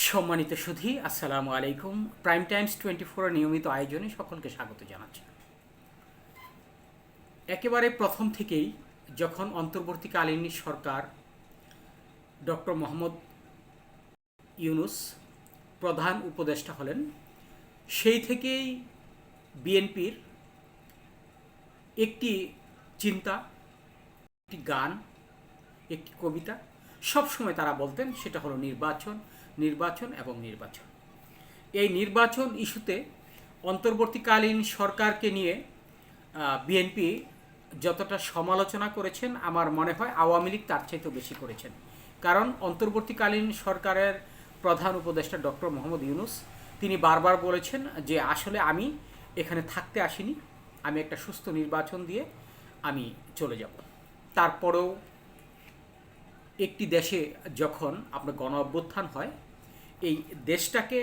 সম্মানিত সুধী, আসসালামু আলাইকুম। প্রাইম টাইমস টোয়েন্টি ফোরের নিয়মিত আয়োজনে সকলকে স্বাগত জানাচ্ছি। একেবারে প্রথম থেকেই যখন অন্তর্বর্তীকালীন সরকার ডক্টর মোহাম্মদ ইউনুস প্রধান উপদেষ্টা হলেন, সেই থেকেই বিএনপির একটি চিন্তা, একটি গান, একটি কবিতা সব সময় তারা বলতেন সেটা হলো নির্বাচন নির্বাচন এবং নির্বাচন। এই নির্বাচন ইস্যুতে অন্তর্বর্তীকালীন সরকারকে নিয়ে বিএনপি যতটা সমালোচনা করেছেন, আমার মনে হয় আওয়ামী লীগ তার চাইতেও বেশি করেছেন। কারণ অন্তর্বর্তীকালীন সরকারের প্রধান উপদেষ্টা ডক্টর মোহাম্মদ ইউনুস, তিনি বারবার বলেছেন যে আসলে আমি এখানে থাকতে আসিনি, আমি একটা সুস্থ নির্বাচন দিয়ে আমি চলে যাব। তারপরেও একটি দেশে যখন আপনার গণ অভ্যুত্থান হয়, এই দেশটাকে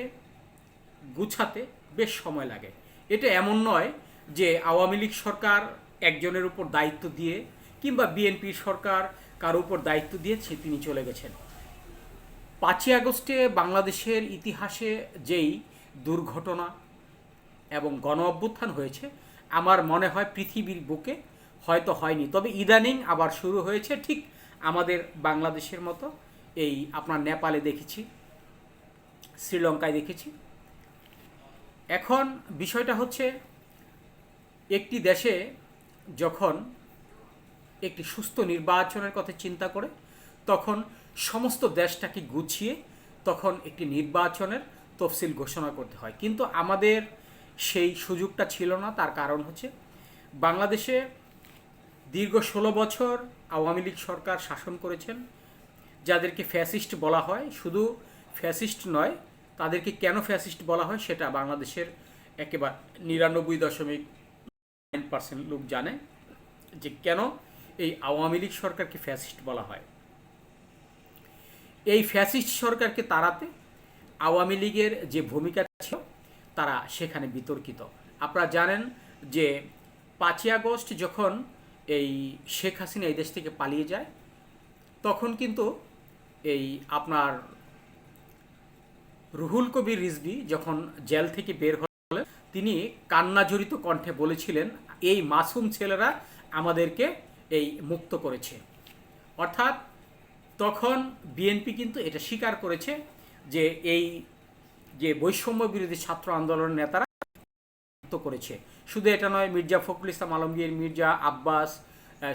গুছাতে বেশ সময় লাগে। এটা এমন নয় যে আওয়ামী লীগ সরকার একজনের উপর দায়িত্ব দিয়ে কিংবা বিএনপি সরকার কারও উপর দায়িত্ব দিয়েছে তিনি চলে গেছেন। পাঁচই আগস্টে বাংলাদেশের ইতিহাসে যেই দুর্ঘটনা এবং গণ অভ্যুত্থান হয়েছে, আমার মনে হয় পৃথিবীর বুকে হয়তো হয়নি। তবে ইদানিং আবার শুরু হয়েছে ঠিক আমাদের বাংলাদেশের মতো এই আপনার নেপালে দেখেছি, শ্রীলঙ্কায় দেখেছি। এখন বিষয়টা হচ্ছে, একটি দেশে যখন একটি সুস্থ নির্বাচনের কথা চিন্তা করে, তখন সমস্ত দেশটাকে গুছিয়ে তখন একটি নির্বাচনের তফসিল ঘোষণা করতে হয়। কিন্তু আমাদের সেই সুযোগটা ছিল না, তার কারণ হচ্ছে বাংলাদেশে দীর্ঘ ষোলো বছর আওয়ামী লীগ সরকার শাসন করেছেন, যাদেরকে ফ্যাসিস্ট বলা হয়, শুধু ফ্যাসিস্ট নয়, তাদেরকে কেন ফ্যাসিস্ট বলা হয় সেটা বাংলাদেশের একেবারে নিরানব্বই দশমিক নাইন পার্সেন্ট লোক জানে, যে কেন এই আওয়ামী লীগ সরকারকে ফ্যাসিস্ট বলা হয়। এই ফ্যাসিস্ট সরকারকে তাড়াতে আওয়ামী লীগের যে ভূমিকা ছিল, তারা সেখানে বিতর্কিত। আপনারা জানেন যে পাঁচই আগস্ট যখন এই শেখ হাসিনা এই দেশ থেকে পালিয়ে যায়, তখন কিন্তু এই আপনার রুহুল কবির রিজভি যখন জেল থেকে বের হলেন, তিনি কান্নাজড়িত কণ্ঠে বলেছিলেন, এই মাসুম ছেলেরা আমাদেরকে এই মুক্ত করেছে। অর্থাৎ তখন বিএনপি কিন্তু এটা স্বীকার করেছে যে এই যে বৈষম্য বিরোধী ছাত্র আন্দোলনের নেতারা করেছে। শুধু এটা নয়, মির্জা ফখরুল ইসলাম আলমগীর, মির্জা আব্বাস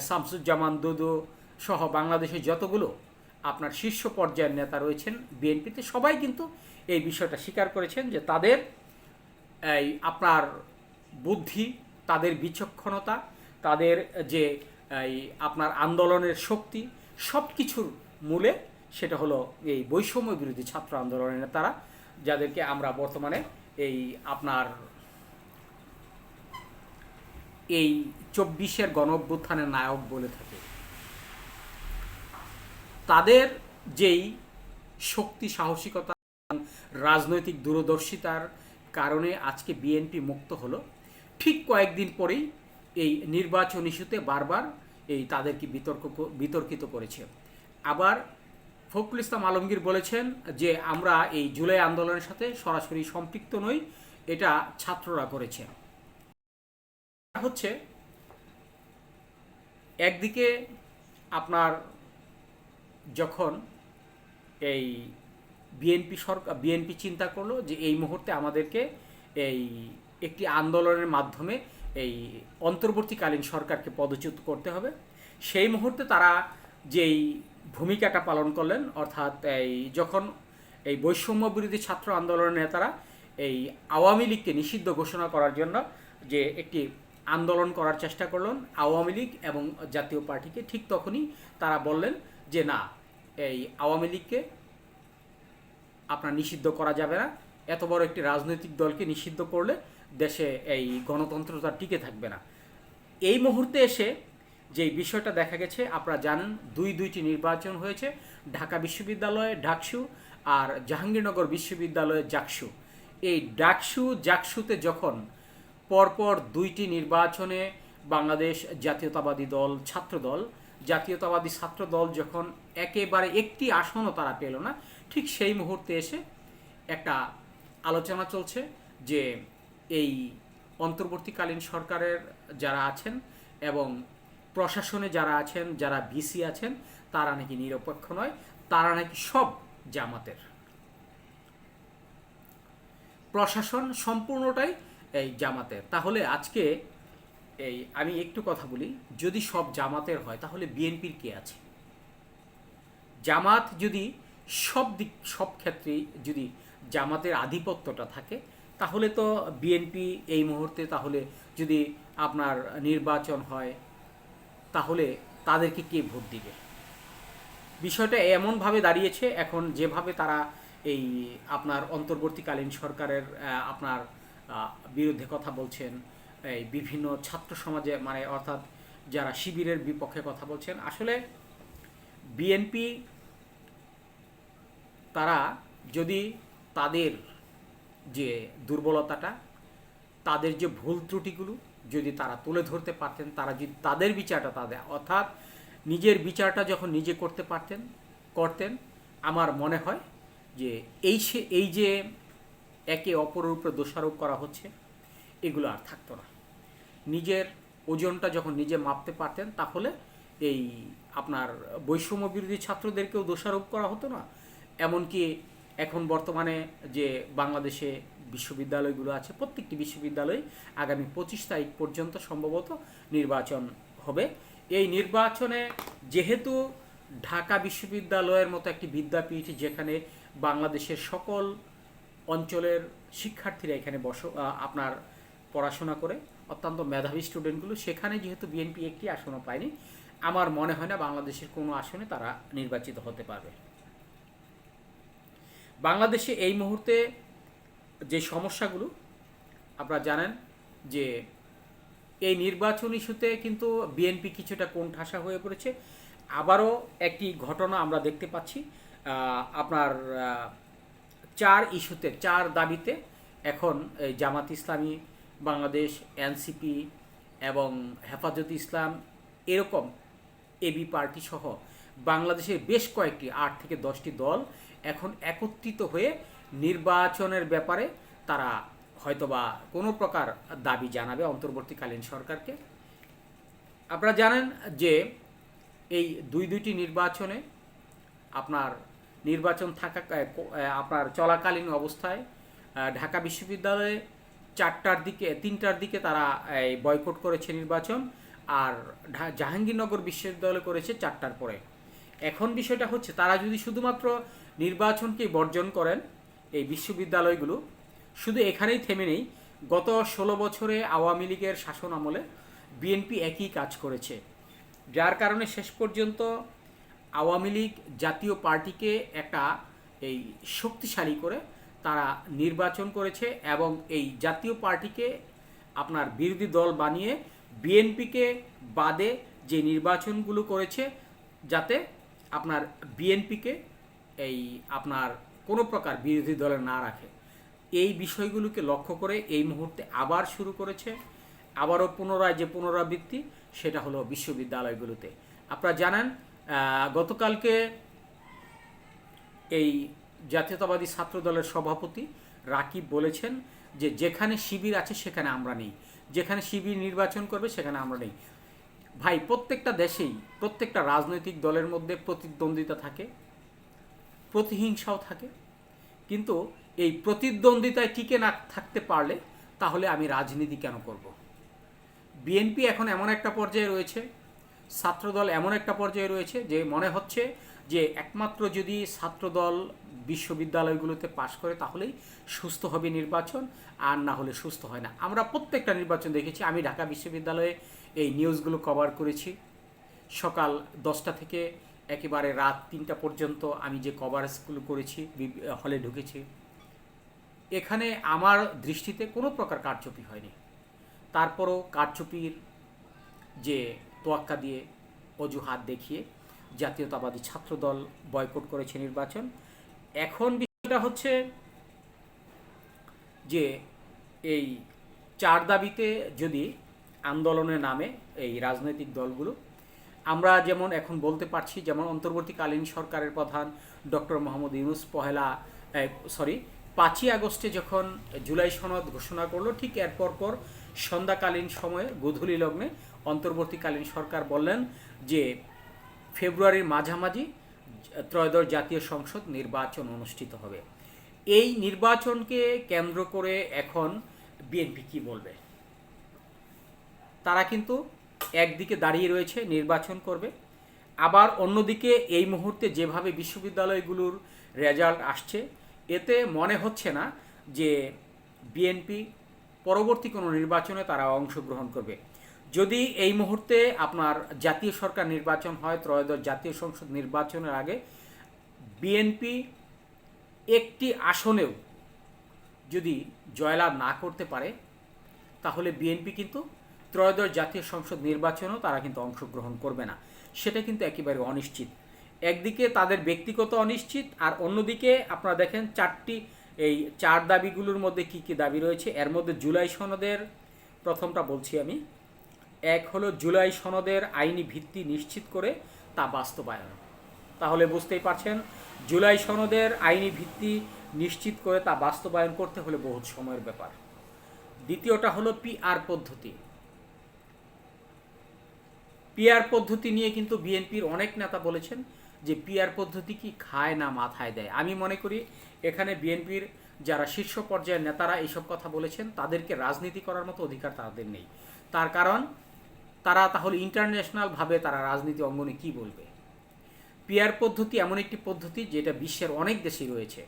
শামসুজ্জামান দুদু সহ বাংলাদেশের যতগুলো আপনার শীর্ষ পর্যায়ের নেতা রয়েছেন, বিএনপিতে সবাই কিন্তু এই বিষয়টা স্বীকার করেছেন যে তাদের এই আপনার বুদ্ধি, তাদের বিচক্ষণতা, তাদের যে এই আপনার আন্দোলনের শক্তি সব কিছুর মূলে সেটা হলো এই বৈষম্য বিরোধী ছাত্র আন্দোলনের নেতারা, যাদেরকে আমরা বর্তমানে এই আপনার এই চব্বিশের গণ অভ্যুত্থানের নায়ক বলে থাকে। তাদের যেই শক্তি, সাহসিকতা, রাজনৈতিক দূরদর্শিতার কারণে আজকে বিএনপি মুক্ত হলো, ঠিক কয়েকদিন পরেই এই নির্বাচন ইস্যুতে বারবার এই তাদেরকে বিতর্ক বিতর্কিত করেছে। আবার ফখরুল ইসলাম আলমগীর বলেছেন যে, আমরা এই জুলাই আন্দোলনের সাথে সরাসরি সম্পৃক্ত নই, এটা ছাত্ররা করেছে। হচ্ছে একদিকে আপনার যখন এই বিএনপি সরকার বিএনপি চিন্তা করল যে এই মুহূর্তে আমাদেরকে এই একটি আন্দোলনের মাধ্যমে এই অন্তর্বর্তীকালীন সরকারকে পদচ্যুত করতে হবে। সেই মুহূর্তে তারা যেই ভূমিকাটা পালন করলেন, অর্থাৎ এই যখন এই বৈষম্য বিরোধী ছাত্র আন্দোলনের নেতারা এই আওয়ামী লীগকে নিষিদ্ধ ঘোষণা করার জন্য যে একটি আন্দোলন করার চেষ্টা করলেন আওয়ামী লীগ এবং জাতীয় পার্টিকে। ঠিক তখনই তারা বললেন যে, না, এই আওয়ামী লীগকে আপনার নিষিদ্ধ করা যাবে না। এত বড় একটি রাজনৈতিক দলকে নিষিদ্ধ করলে দেশে এই গণতন্ত্রতা টিকে থাকবে না। এই মুহূর্তে এসে যে বিষয়টা দেখা গেছে, আপনারা জানেন দুই দুইটি নির্বাচন হয়েছে, ঢাকা বিশ্ববিদ্যালয়ে ডাকসু আর জাহাঙ্গীরনগর বিশ্ববিদ্যালয়ে জাকসু। এই ডাকসু জাকসুতে যখন পরপর দুইটি নির্বাচনে বাংলাদেশ জাতীয়তাবাদী দল ছাত্র দল জাতীয়তাবাদী ছাত্র দল যখন একেবারে একটি আসনও তারা পেল না, ঠিক সেই মুহূর্তে এসে একটা আলোচনা চলছে যে এই অন্তর্বর্তীকালীন সরকারের যারা আছেন এবং প্রশাসনে যারা আছেন, যারা বিসি আছেন, তারা নাকি নিরপেক্ষ নয়, তারা নাকি সব জামাতের। প্রশাসন সম্পূর্ণটাই এই জামাতের। তাহলে আজকে এই আমি একটু কথা বলি, যদি সব জামাতের হয়, তাহলে বিএনপির কে আছে? জামাত যদি সব দিক, সব ক্ষেত্রেই যদি জামাতের আধিপত্যটা থাকে, তাহলে তো বিএনপি এই মুহূর্তে তাহলে যদি আপনার নির্বাচন হয়, তাহলে তাদেরকে কে ভোট দিবে? বিষয়টা এমনভাবে দাঁড়িয়েছে, এখন যেভাবে তারা এই আপনার অন্তর্বর্তীকালীন সরকারের আপনার বিরুদ্ধে কথা বলছেন, এই বিভিন্ন ছাত্র সমাজে মানে অর্থাৎ যারা শিবিরের বিপক্ষে কথা বলছেন, আসলে বিএনপি তারা যদি তাদের যে দুর্বলতাটা, তাদের যে ভুল ত্রুটিগুলো যদি তারা তুলে ধরতে পারতেন, তারা যদি তাদের বিচারটা তাদের, অর্থাৎ নিজের বিচারটা যখন নিজে করতে পারতেন, করতেন, আমার মনে হয় যে এই সে, এই যে একে অপরের উপরে দোষারোপ করা হচ্ছে, এগুলো আর থাকতো না। নিজের ওজনটা যখন নিজে মাপতে পারতেন, তাহলে এই আপনার বৈষম্য বিরোধী ছাত্রদেরকেও দোষারোপ করা হতো না। এমনকি এখন বর্তমানে যে বাংলাদেশে বিশ্ববিদ্যালয়গুলো আছে, প্রত্যেকটি বিশ্ববিদ্যালয়ে আগামী পঁচিশ তারিখ পর্যন্ত সম্ভবত নির্বাচন হবে। এই নির্বাচনে যেহেতু ঢাকা বিশ্ববিদ্যালয়ের মতো একটি বিদ্যাপীঠ, যেখানে বাংলাদেশের সকল অঞ্চলের শিক্ষার্থীরা এখানে বস আপনার পড়াশোনা করে, অত্যন্ত মেধাবী স্টুডেন্টগুলো সেখানে যেহেতু বিএনপি একটি আসনও পায়নি, আমার মনে হয় না বাংলাদেশের কোনো আসনে তারা নির্বাচিত হতে পারবে। বাংলাদেশে এই মুহূর্তে যে সমস্যাগুলো, আপনারা জানেন যে এই নির্বাচন ইস্যুতে কিন্তু বিএনপি কিছুটা কোণঠাসা হয়ে পড়েছে। আবারও একটি ঘটনা আমরা দেখতে পাচ্ছি আপনার চার ইস্যুতে, চার দাবিতে এখন জামাত ইসলামী, বাংলাদেশ, এনসিপি এবং হেফাজত ইসলাম এরকম এবি পার্টি সহ বাংলাদেশের বেশ কয়েকটি, আট থেকে দশটি দল এখন একত্রিত হয়ে নির্বাচনের ব্যাপারে তারা হয়তোবা কোনো প্রকার দাবি জানাবে অন্তর্বর্তীকালীন সরকারকে। আপনারা জানেন যে এই দুই দুইটি নির্বাচনে আপনার নির্বাচন থাকা আপনার চলাকালীন অবস্থায় ঢাকা বিশ্ববিদ্যালয়ে চারটার দিকে, তিনটার দিকে তারা এই বয়কট করেছে নির্বাচন আর জাহাঙ্গীরনগর বিশ্ববিদ্যালয় করেছে চারটার পরে। এখন বিষয়টা হচ্ছে তারা যদি শুধুমাত্র নির্বাচনকে বর্জন করেন এই বিশ্ববিদ্যালয়গুলো, শুধু এখানেই থেমে নেই, গত ষোলো বছরে আওয়ামী লীগের শাসন আমলে বিএনপি একই কাজ করেছে। যার কারণে শেষ পর্যন্ত আওয়ামী লীগ জাতীয় পার্টিকে একটা এই শক্তিশালী করে তারা নির্বাচন করেছে এবং এই জাতীয় পার্টিকে আপনার বিরোধী দল বানিয়ে বিএনপিকে বাদে যে নির্বাচনগুলো করেছে, যাতে আপনার বিএনপিকে এই আপনার কোনো প্রকার বিরোধী দলে না রাখে। এই বিষয়গুলোকে লক্ষ্য করে এই মুহূর্তে আবার শুরু করেছে, আবারও পুনরায় যে পুনরাবৃত্তি, সেটা হলো বিশ্ববিদ্যালয়গুলোতে। আপনারা জানেন গতকালকে এই জাতীয়তাবাদী ছাত্র দলের সভাপতি রাকিব বলেছেন যে যেখানে শিবির আছে সেখানে আমরা নেই। যেখানে শিবির নির্বাচন করবে সেখানে আমরা নেই। ভাই, প্রত্যেকটা দেশেই, প্রত্যেকটা রাজনৈতিক দলের মধ্যে প্রতিদ্বন্দ্বিতা থাকে, প্রতিহিংসাও থাকে। কিন্তু এই প্রতিদ্বন্দ্বিতায় টিকে না থাকতে পারলে তাহলে আমি রাজনীতি কেন করব? বিএনপি এখন এমন একটা পর্যায়ে রয়েছে ছাত্রদল এমন একটা পর্যায়ে রয়েছে যে মনে হচ্ছে যে একমাত্র যদি ছাত্রদল বিশ্ববিদ্যালয়গুলোতে পাশ করে তাহলেই সুস্থ হবে নির্বাচন, আর না হলে সুস্থ হয় না। আমরা প্রত্যেকটা নির্বাচন দেখেছি। আমি ঢাকা বিশ্ববিদ্যালয়ে এই নিউজগুলো কভার করেছি। সকাল দশটা থেকে একেবারে রাত তিনটা পর্যন্ত আমি যে কভারেজগুলো করেছি হলে ঢুকেছি। এখানে আমার দৃষ্টিতে কোনো প্রকার কারচুপি হয়নি। তারপরও কারচুপির যে তোয়াক্কা দিয়ে অজুহাত দেখিয়ে জাতীয়তাবাদী ছাত্রদল বয়কট করেছে নির্বাচন। এখন বিষয়টা হচ্ছে যে এই চার দাবিতে যদি আন্দোলনে নামে এই রাজনৈতিক দলগুলো, আমরা যেমন এখন বলতে পারছি, যেমন অন্তর্বর্তীকালীন সরকারের প্রধান ডক্টর মোহাম্মদ ইউনুস পহেলা সরি, পাঁচই আগস্টে যখন জুলাই সনদ ঘোষণা করল, ঠিক এরপর পর সন্ধ্যাকালীন সময়ে গোধূলি লগ্নে অন্তর্বর্তীকালীন সরকার বললেন যে ফেব্রুয়ারির মাঝামাঝি ত্রয়োদশ জাতীয় সংসদ নির্বাচন অনুষ্ঠিত হবে। এই নির্বাচনকে কেন্দ্র করে এখন বিএনপি কি বলবে? তারা কিন্তু একদিকে দাঁড়িয়ে রয়েছে, নির্বাচন করবে। আবার অন্যদিকে এই মুহূর্তে যেভাবে বিশ্ববিদ্যালয়গুলোর রেজাল্ট আসছে, এতে মনে হচ্ছে না যে বিএনপি পরবর্তী কোনো নির্বাচনে তারা অংশগ্রহণ করবে। যদি এই মুহূর্তে আপনার জাতীয় সরকার নির্বাচন হয়, ত্রয়োদশ জাতীয় সংসদ নির্বাচনের আগে বিএনপি একটি আসনেও যদি জয়লাভ না করতে পারে, তাহলে বিএনপি কিন্তু ত্রয়োদশ জাতীয় সংসদ নির্বাচনেও তারা কিন্তু অংশগ্রহণ করবে না। সেটা কিন্তু একেবারে অনিশ্চিত। একদিকে তাদের ব্যক্তিগত অনিশ্চিত, আর অন্যদিকে আপনারা দেখেন চারটি, এই চার দাবিগুলোর মধ্যে কি কি দাবি রয়েছে, এর মধ্যে জুলাই সনদের প্রথমটা বলছি আমি। এক হলো জুলাই সনদের আইনি ভিত্তি নিশ্চিত করে তা বাস্তবায়ন। তাহলে বুঝতেই পারছেন, জুলাই সনদের আইনি ভিত্তি নিশ্চিত করে তা বাস্তবায়ন করতে হলে বহুত সময়ের ব্যাপার। দ্বিতীয়টা হলো পিআর পদ্ধতি। পিআর পদ্ধতি নিয়ে কিন্তু বিএনপির অনেক নেতা বলেছেন যে পিআর পদ্ধতি কি খায় না মাথায় দেয়। আমি মনে করি এখানে বিএনপির যারা শীর্ষ পর্যায়ের নেতারা এইসব কথা বলেছেন, তাদেরকে রাজনীতি করার মতো অধিকার তাদের নেই। তার কারণ তারা তাহলে ইন্টারন্যাশনালভাবে তারা রাজনীতি অঙ্গনে কি বলবে? পিআর পদ্ধতি এমন একটি পদ্ধতি যেটা বিশ্বের অনেক দেশেই রয়েছে।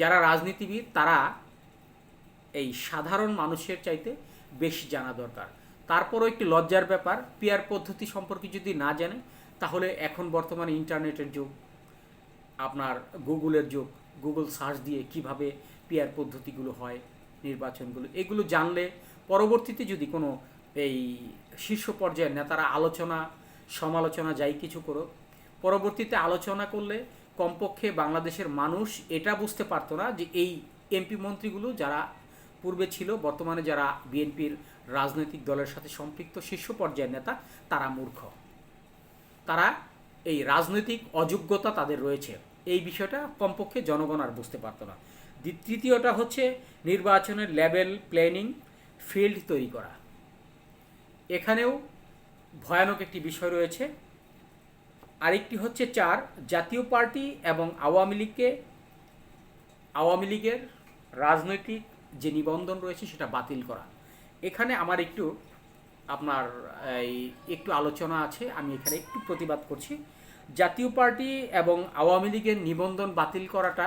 যারা রাজনীতিবিদ, তারা এই সাধারণ মানুষের চাইতে বেশি জানা দরকার। তারপরও একটি লজ্জার ব্যাপার পিআর পদ্ধতি সম্পর্কে যদি না জানে তাহলে এখন বর্তমানে ইন্টারনেটের যুগ, আপনার গুগলের যুগ গুগল সার্চ দিয়ে কীভাবে পিআর পদ্ধতিগুলো হয়, নির্বাচনগুলো, এগুলো জানলে পরবর্তীতে যদি কোনো এই শীর্ষ পর্যায়ের নেতারা আলোচনা, সমালোচনা, যাই কিছু করো পরবর্তীতে আলোচনা করলে কমপক্ষে বাংলাদেশের মানুষ এটা বুঝতে পারতো না যে এই এমপি মন্ত্রীগুলো যারা পূর্বে ছিল, বর্তমানে যারা বিএনপির রাজনৈতিক দলের সাথে সম্পৃক্ত শীর্ষ পর্যায়ের নেতা, তারা মূর্খ। তারা এই রাজনৈতিক অযোগ্যতা তাদের রয়েছে। এই বিষয়টা কমপক্ষে জনগণ আর বুঝতে পারতো না। তৃতীয়টা হচ্ছে নির্বাচনের লেভেল প্ল্যানিং, ফিল্ড তৈরি করা। এখানেও ভয়ানক একটি বিষয় রয়েছে। আরেকটি হচ্ছে চার, জাতীয় পার্টি এবং আওয়ামী লীগকে, আওয়ামী লীগের রাজনৈতিক যে নিবন্ধন রয়েছে সেটা বাতিল করা। এখানে আমার একটু আপনার এই একটু আলোচনা আছে, আমি এখানে একটু প্রতিবাদ করছি। জাতীয় পার্টি এবং আওয়ামী লীগের নিবন্ধন বাতিল করাটা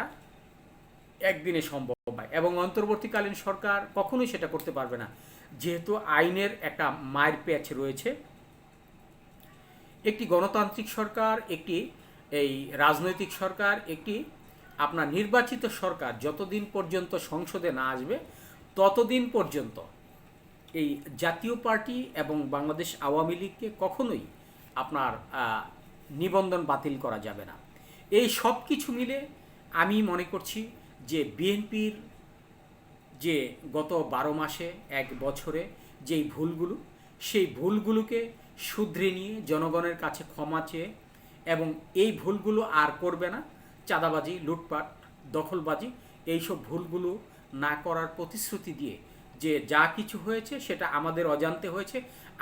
একদিনে সম্ভব হয় এবং অন্তর্বর্তীকালীন সরকার কখনোই সেটা করতে পারবে না। যেহেতু আইনের একটা মায়ের প্যাচ রয়েছে, একটি গণতান্ত্রিক সরকার, একটি এই রাজনৈতিক সরকার, একটি আপনার নির্বাচিত সরকার, যতদিন পর্যন্ত সংসদে না আসবে, ততদিন পর্যন্ত এই জাতীয় পার্টি এবং বাংলাদেশ আওয়ামী লীগকে কখনোই আপনার নিবন্ধন বাতিল করা যাবে না। এই সব কিছু মিলে আমি মনে করছি যে বিএনপির যে গত বারো মাসে, এক বছরে যেই ভুলগুলো, সেই ভুলগুলোকে শুধরে নিয়ে জনগণের কাছে ক্ষমা চেয়ে এবং এই ভুলগুলো আর করবে না, চাঁদাবাজি, লুটপাট, দখলবাজি, এইসব ভুলগুলো না করার প্রতিশ্রুতি দিয়ে যে যা কিছু হয়েছে সেটা আমাদের অজান্তে হয়েছে,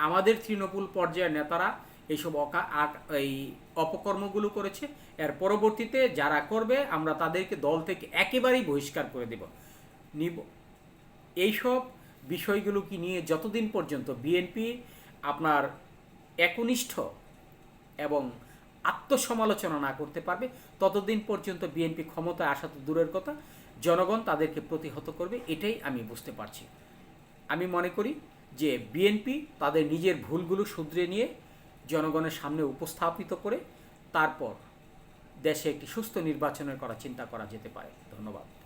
আমাদের তৃণমূল পর্যায়ের নেতারা এইসব অকা এই অপকর্মগুলো করেছে, এর পরবর্তীতে যারা করবে আমরা তাদেরকে দল থেকে একেবারেই বহিষ্কার করে দেব। নিব এইসব বিষয়গুলো কি নিয়ে যতদিন পর্যন্ত বিএনপি আপনার একনিষ্ঠ এবং আত্মসমালোচনা না করতে পারবে, ততদিন পর্যন্ত বিএনপি ক্ষমতায় আসা তো দূরের কথা, জনগণ তাদেরকে প্রতিহত করবে, এটাই আমি বুঝতে পারছি। আমি মনে করি যে বিএনপি তাদের নিজের ভুলগুলো শুধরে নিয়ে জনগণের সামনে উপস্থাপিত করে, তারপর দেশে একটি সুস্থ নির্বাচনের করা চিন্তা করা যেতে পারে। ধন্যবাদ।